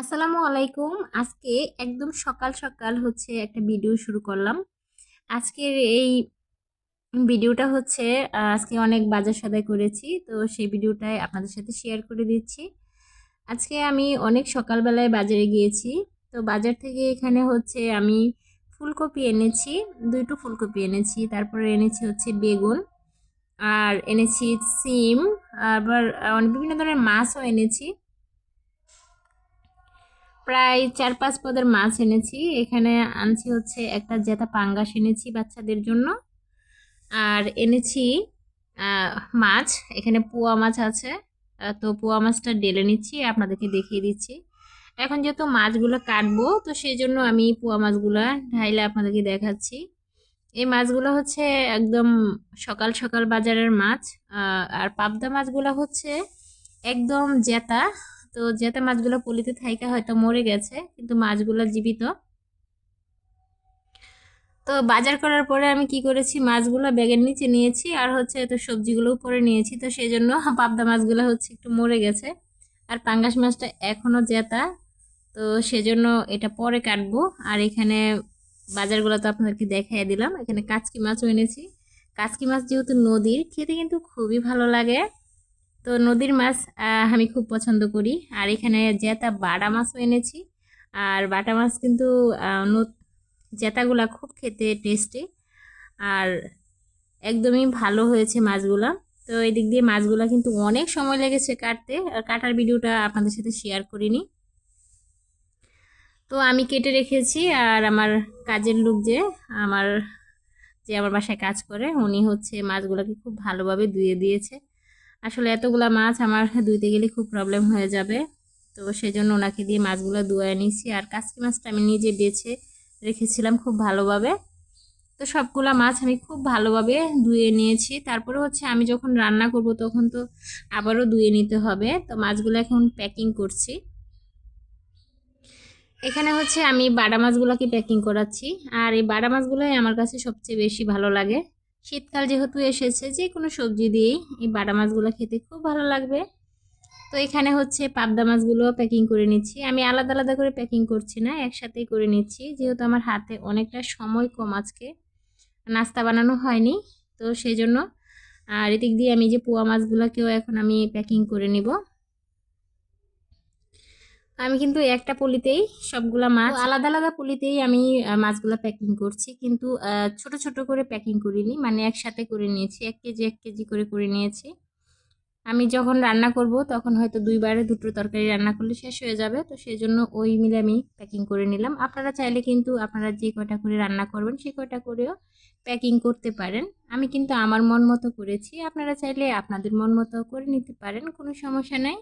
আসসালামু আলাইকুম। আজকে একদম সকাল সকাল হচ্ছে একটা ভিডিও শুরু করলাম। আজকের এই ভিডিওটা হচ্ছে আজকে অনেক বাজার সদাই করেছি, তো সেই ভিডিওটাই আপনাদের সাথে শেয়ার করে দিচ্ছি। আজকে আমি অনেক সকালবেলায় বাজারে গিয়েছি, তো বাজার থেকে এখানে হচ্ছে আমি ফুলকপি এনেছি দুটো ফুলকপি এনেছি, তারপরে এনেছি হচ্ছে বেগুন, আর এনেছি সিম, আবার বিভিন্ন ধরনের মাছও এনেছি। প্রায় চার পাঁচ পদের মাছ এনেছি। এখানে আনছি হচ্ছে একটা জেতা পাঙ্গাস এনেছি বাচ্চাদের জন্য। আর এনেছি মাছ। এখানে পোয়া মাছ আছে। তো পোয়া মাছটা ডেলে নিচ্ছি, আপনাদেরকে দেখিয়ে দিচ্ছি। এখন যেহেতু মাছগুলো কাটবো, তো সেই জন্য আমি পোয়া মাছগুলো ঢাইলে আপনাদেরকে দেখাচ্ছি। এই মাছগুলো হচ্ছে একদম সকাল সকাল বাজারের মাছ। আর পাবদা মাছগুলো হচ্ছে একদম জেতা তো জেতা মাছগুলো পলিতে থাইকা হয়তো মরে গেছে, কিন্তু মাছগুলো জীবিত। তো বাজার করার পরে আমি কি করেছি, মাছগুলো ব্যাগের নিচে নিয়েছি, আর হচ্ছে তো সবজিগুলো উপরে নিয়েছি, তো সেই জন্য পাবদা মাছগুলো হচ্ছে একটু মরে গেছে। আর পাঙ্গাস মাছটা এখনও জেতা তো সেজন্য এটা পরে কাটবো। আর এখানে বাজারগুলো তো আপনাদেরকে দেখাই দিলাম, এখানে কাচকি মাছও এনেছি। কাচকি মাছ যেহেতু নদীর, খেতে কিন্তু খুবই ভালো লাগে। তো নদীর মাছ আমি খুব পছন্দ করি। আর এখানে জেতা বাটা মাছও এনেছি। আর বাটা মাছ কিন্তু জেতাগুলা খুব খেতে টেস্টি আর একদমই ভালো হয়েছে মাছগুলা। তো এই দিক দিয়ে মাছগুলা কিন্তু অনেক সময় লেগেছে কাটতে। আর কাটার ভিডিওটা আপনাদের সাথে শেয়ার করিনি। তো আমি কেটে রেখেছি, আর আমার কাজের লোক যে, আমার যে আমার বাসায় কাজ করে, উনি হচ্ছে মাছগুলোকে খুব ভালোভাবে ধুয়ে দিয়েছে। আসলে এতগুলা মাছ আমার ধুইতে গেলে খুব প্রবলেম হয়ে যাবে। তো সেজন্য ওনাকে দিয়ে মাছগুলো ধুয়ে নিয়েছি। আর কাসকি মাছটা আমি নিজে বেছে রেখেছিলাম খুব ভালোভাবে। তো সবগুলা মাছ আমি খুব ভালোভাবে ধুয়ে নিয়েছি। তারপরে হচ্ছে আমি যখন রান্না করব তখন তো আবারও ধুয়ে নিতে হবে। তো মাছগুলো এখন প্যাকিং করছি। এখানে হচ্ছে আমি বাটা মাছগুলোকে প্যাকিং করাচ্ছি। আর এই বাটা মাছগুলোই আমার কাছে সবচেয়ে বেশি ভালো লাগে। শীতকাল যেহেতু এসেছে যে কোনো সবজি দিয়েই এই বাটা মাছগুলো খেতে খুব ভালো লাগবে। তো এখানে হচ্ছে পাবদা মাছগুলো প্যাকিং করে নিচ্ছি। আমি আলাদা আলাদা করে প্যাকিং করছি না, একসাথেই করে নিচ্ছি। যেহেতু আমার হাতে অনেকটা সময় কম আজকে। নাস্তা বানানো হয়নি, তো সেই জন্য আর এদিক দিয়ে আমি যে পোয়া মাছগুলোকেও এখন আমি প্যাকিং করে নিব। আমি কিন্তু একটা পলিতেই সবগুলা মাছ আলাদা আলাদা পলিতেই আমি মাছগুলা প্যাকিং করছি। কিন্তু ছোট ছোট করে প্যাকিং করিনি। মানে একসাথে করে নিয়েছি। এক কেজি এক কেজি করে করে নিয়েছি। আমি যখন রান্না করব তখন হয়তো দুইবারে দুটো তরকারি রান্না করলে শেষ হয়ে যাবে। তো সেই জন্য ওই মিলে আমি প্যাকিং করে নিলাম। আপনারা চাইলে কিন্তু আপনারা যে কয়টা করে রান্না করবেন সে কয়টা করেও প্যাকিং করতে পারেন। আমি কিন্তু আমার মন মতো করেছি। আপনারা চাইলে আপনাদের মন মতো করে নিতে পারেন। কোনো সমস্যা নাই।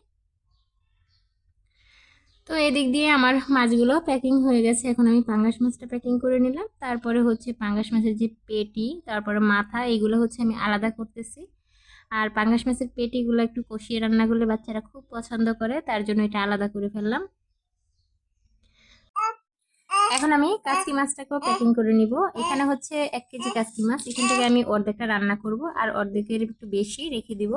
তো এদিক দিয়ে আমার মাছগুলো প্যাকিং হয়ে গেছে। এখন আমি পাঙ্গাস মাছটা প্যাকিং করে নিলাম। তারপরে হচ্ছে পাঙ্গাস মাছের যে পেটি, তারপরে মাথা, এগুলো হচ্ছে আমি আলাদা করতেছি। আর পাঙ্গাস মাছের পেটিগুলো একটু কষিয়ে রান্না করলে বাচ্চারা খুব পছন্দ করে, তার জন্য এটা আলাদা করে ফেললাম। এখন আমি কাচকি মাছটাকেও প্যাকিং করে নিব। এখানে হচ্ছে এক কেজি কাচকি মাছ। এখান থেকে আমি অর্ধেকটা রান্না করব, আর অর্ধেকের একটু বেশি রেখে দিব।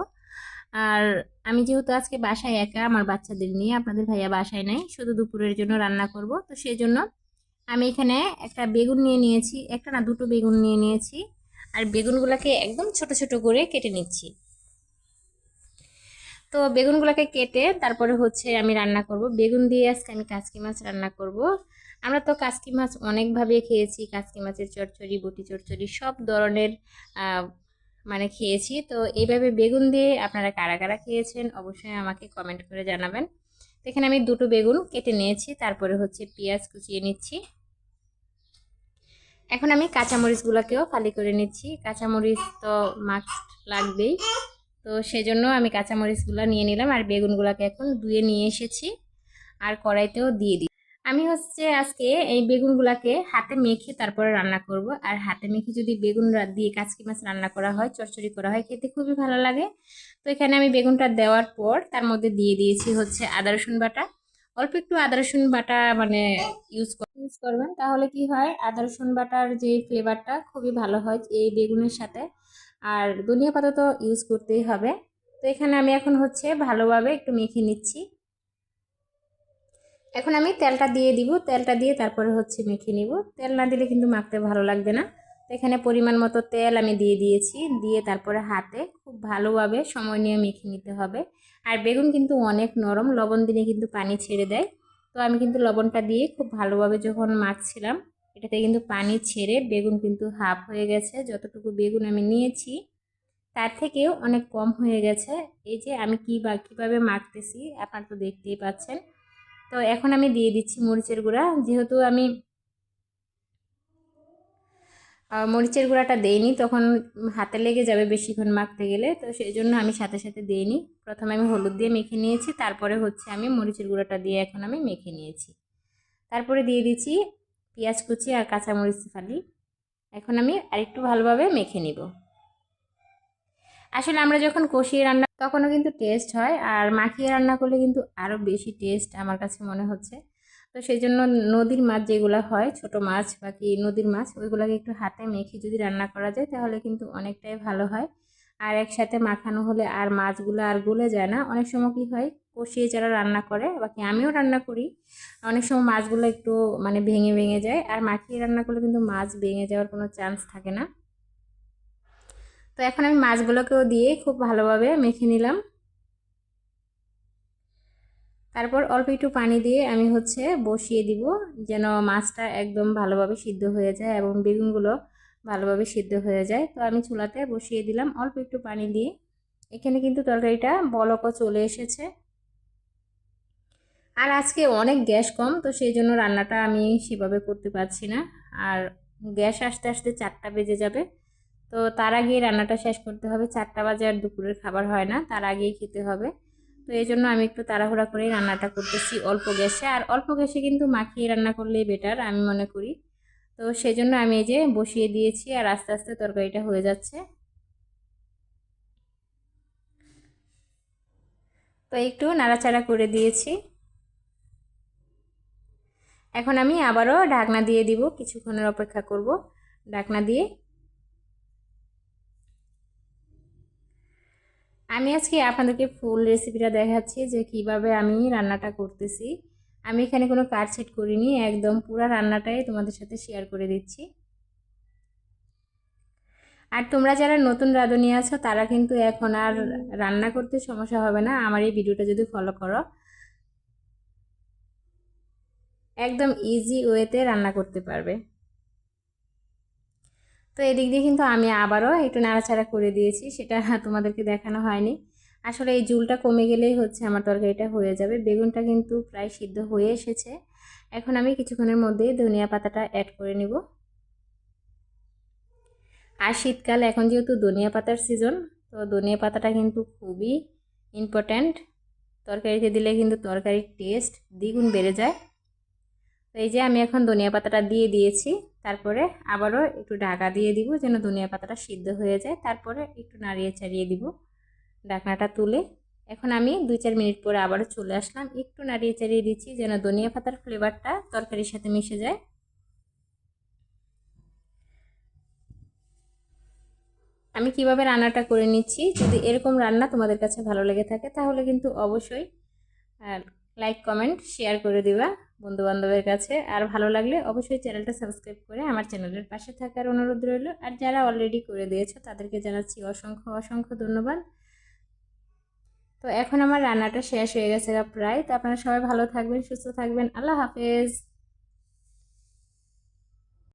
আর আমি যেহেতু আজকে বাসায় একা, আমার বাচ্চাদের নিয়ে, আপনাদের ভাইয়া বাসায় নাই শুধু দুপুরের জন্য রান্না করব। তো সেই জন্য আমি এখানে একটা বেগুন নিয়ে নিয়েছি, একটা না, দুটো বেগুন নিয়ে নিয়েছি, আর বেগুনগুলোকে একদম ছোট ছোট করে কেটে নিচ্ছি। তো বেগুনগুলোকে কেটে তারপরে হচ্ছে আমি রান্না করব। বেগুন দিয়ে আজকে আমি কাচকি মাছ রান্না করব। আমরা তো কাচকি মাছ অনেকভাবে খেয়েছি কাচকি মাছের চচ্চড়ি, বটি চচ্চড়ি, সব ধরনের মানে খেয়েছি। তো এইভাবে বেগুন দিয়ে আপনারা কারা কারা খেয়েছেন অবশ্যই আমাকে কমেন্ট করে জানাবেন। তো এখানে আমি দুটো বেগুন কেটে নিয়েছি, তারপরে হচ্ছে পেঁয়াজ কুচিয়ে নিচ্ছি। এখন আমি কাঁচামরিচগুলোকেও ফালি করে নিচ্ছি। কাঁচামরিচ তো মাস্ট লাগবেই। তো সেজন্য আমি কাঁচামরিচগুলো নিয়ে নিলাম আর বেগুনগুলোকে এখন ধুয়ে নিয়ে এসেছি। আর কড়াইতেও দিয়ে দিই আমি হচ্ছে আজকে এই বেগুনগুলোকে হাতে মেখে তারপরে রান্না করব। আর হাতে মেখে যদি বেগুন দিয়ে কাঁচকি মাছ রান্না করা হয়, চচ্চড়ি করা হয়, খেতে খুবই ভালো লাগে। তো এখানে আমি বেগুনটা দেওয়ার পর তার মধ্যে দিয়ে দিয়েছি হচ্ছে আদা, রসুন বাটা। অল্প একটু আদা, রসুন বাটা মানে ইউজ ইউজ করবেন। তাহলে কি হয়, আদা, রসুন বাটার যে ফ্লেভারটা খুবই ভালো হয় এই বেগুনের সাথে। আর ধনিয়া পাতা তো ইউজ করতেই হবে। তো এখানে আমি এখন হচ্ছে ভালোভাবে একটু মেখে নিচ্ছি। এখন আমি তেলটা দিয়ে দিব, তেলটা দিয়ে তারপরে হচ্ছে মেখে নিব। তেল না দিলে কিন্তু মাখতে ভালো লাগবে না। তো এখানে পরিমাণ মতো তেল আমি দিয়ে দিয়েছি, দিয়ে তারপরে হাতে খুব ভালোভাবে সময় নিয়ে মেখে নিতে হবে। আর বেগুন কিন্তু অনেক নরম, লবণ দিলে কিন্তু পানি ছেড়ে দেয়। তো আমি কিন্তু লবণটা দিয়ে খুব ভালোভাবে যখন মাখছিলাম, এটাতে কিন্তু পানি ছেড়ে বেগুন কিন্তু হাফ হয়ে গেছে। যতটুকু বেগুন আমি নিয়েছি, তার থেকেও অনেক কম হয়ে গেছে। এই যে আমি কী বা, কীভাবে মাখতেছি, আপনারা তো দেখতেই পাচ্ছেন। তো এখন আমি দিয়ে দিচ্ছি মরিচের গুঁড়া। যেহেতু আমি মরিচের গুঁড়াটা দেইনি, তখন হাতে লেগে যাবে বেশিক্ষণ মাখতে গেলে। তো সেই জন্য আমি সাথে সাথে দিইনি। প্রথমে আমি হলুদ দিয়ে মেখে নিয়েছি, তারপরে হচ্ছে আমি মরিচের গুঁড়াটা দিয়ে এখন আমি মেখে নিয়েছি। তারপরে দিয়ে দিচ্ছি পেঁয়াজ কুচি আর কাঁচামরিচ ফালি। এখন আমি আরেকটু ভালোভাবে মেখে নিব। আসলে আমরা যখন কষিয়ে রান্না তখনও কিন্তু টেস্ট হয় আর মাখিয়ে রান্না করলে কিন্তু আরও বেশি টেস্ট আমার কাছে মনে হচ্ছে। তো সেই জন্য নদীর মাছ যেগুলো হয়, ছোট মাছ বা কি নদীর মাছ, ওইগুলোকে একটু হাতে মেখে যদি রান্না করা যায়, তাহলে কিন্তু অনেকটাই ভালো হয়। আর একসাথে মাখানো হলে আর মাছগুলো আর গলে যায় না। অনেক সময় কী হয়, কষিয়ে যারা রান্না করে বাকি আমিও রান্না করি, অনেক সময় মাছগুলো একটু মানে ভেঙে ভেঙে যায়। আর মাখিয়ে রান্না করলে কিন্তু মাছ ভেঙে যাওয়ার কোনো চান্স থাকে না। তো এখন আমি মাছগুলোকেও দিয়ে খুব ভালোভাবে মেখে নিলাম। তারপর অল্প একটু পানি দিয়ে আমি হচ্ছে বসিয়ে দিব যেন মাছটা একদম ভালোভাবে সিদ্ধ হয়ে যায় এবং বেগুনগুলো ভালোভাবে সিদ্ধ হয়ে যায়। তো আমি চুলাতে বসিয়ে দিলাম অল্প একটু পানি দিয়ে। এখানে কিন্তু তরকারিটা বলকও চলে এসেছে। আর আজকে অনেক গ্যাস কম, তো সেই জন্য রান্নাটা আমি সেভাবে করতে পারছি না। আর গ্যাস আসতে আসতে চারটা বেজে যাবে। তো তার আগেই রান্নাটা শেষ করতে হবে। চারটা বাজে আর দুপুরের খাবার হয় না, তার আগেই খেতে হবে। তো এই জন্য আমি একটু তাড়াহুড়া করেই রান্নাটা করতেছি অল্প গ্যাসে। আর অল্প গ্যাসে কিন্তু মাখিয়ে রান্না করলেই বেটার আমি মনে করি। তো সেই জন্য আমি এই যে বসিয়ে দিয়েছি আর আস্তে আস্তে তরকারিটা হয়ে যাচ্ছে। তো একটু নাড়াচাড়া করে দিয়েছি। এখন আমি আবারও ঢাকনা দিয়ে দিব, কিছুক্ষণের অপেক্ষা করব। ঢাকনা দিয়ে আমি আজকে আপনাদেরকে ফুল রেসিপিটা দেখাচ্ছি যে কীভাবে আমি রান্নাটা করতেছি। আমি এখানে কোনো কাট সেট করিনি, একদম পুরো রান্নাটাই তোমাদের সাথে শেয়ার করে দিচ্ছি। আর তোমরা যারা নতুন রাঁধুনি আছো, তারা কিন্তু এখন আর রান্না করতে সমস্যা হবে না। আমার এই ভিডিওটা যদি ফলো করো। একদম ইজি ওয়েতে রান্না করতে পারবে। তো এদিক দিয়ে কিন্তু আমি আবারও একটু নাড়াচাড়া করে দিয়েছি, সেটা তোমাদেরকে দেখানো হয়নি। আসলে এই জুলটা কমে গেলেই হচ্ছে আমার তরকারিটা হয়ে যাবে। বেগুনটা কিন্তু প্রায় সিদ্ধ হয়ে এসেছে। এখন আমি কিছুক্ষণের মধ্যে ধনিয়া পাতাটা অ্যাড করে নিব। আর শীতকাল, এখন যেহেতু ধনিয়া পাতার সিজন তো ধনিয়া পাতাটা কিন্তু খুবই ইম্পর্ট্যান্ট তরকারিতে দিলে কিন্তু তরকারির টেস্ট দ্বিগুণ বেড়ে যায়। তো এই যে আমি এখন ধনিয়া পাতাটা দিয়ে দিয়েছি। তারপরে আবারও একটু ঢাকা দিয়ে দিব যেন ধনিয়া পাতাটা সিদ্ধ হয়ে যায়। তারপরে একটু নাড়িয়ে চাড়িয়ে দিব ঢাকনাটা তুলে। এখন আমি দুই চার মিনিট পরে আবারও চলে আসলাম। একটু নাড়িয়ে চাড়িয়ে দিচ্ছি যেন ধনিয়া পাতার ফ্লেভারটা তরকারির সাথে মিশে যায়। আমি কীভাবে রান্নাটা করে নিচ্ছি? যদি এরকম রান্না তোমাদের কাছে ভালো লেগে থাকে তাহলে কিন্তু অবশ্যই লাইক কমেন্ট শেয়ার করে দিবা। বন্ধুবান্ধবের কাছে। আর ভালো লাগলে অবশ্যই চ্যানেলটা সাবস্ক্রাইব করে আমার চ্যানেলের পাশে থাকার অনুরোধ রইল। আর যারা অলরেডি করে দিয়েছ, তাদেরকে জানাচ্ছি অসংখ্য অসংখ্য ধন্যবাদ। তো এখন আমার রান্নাটা শেষ হয়ে গেছে প্রায়। তো আপনারা সবাই ভালো থাকবেন, সুস্থ থাকবেন। আল্লাহ হাফেজ।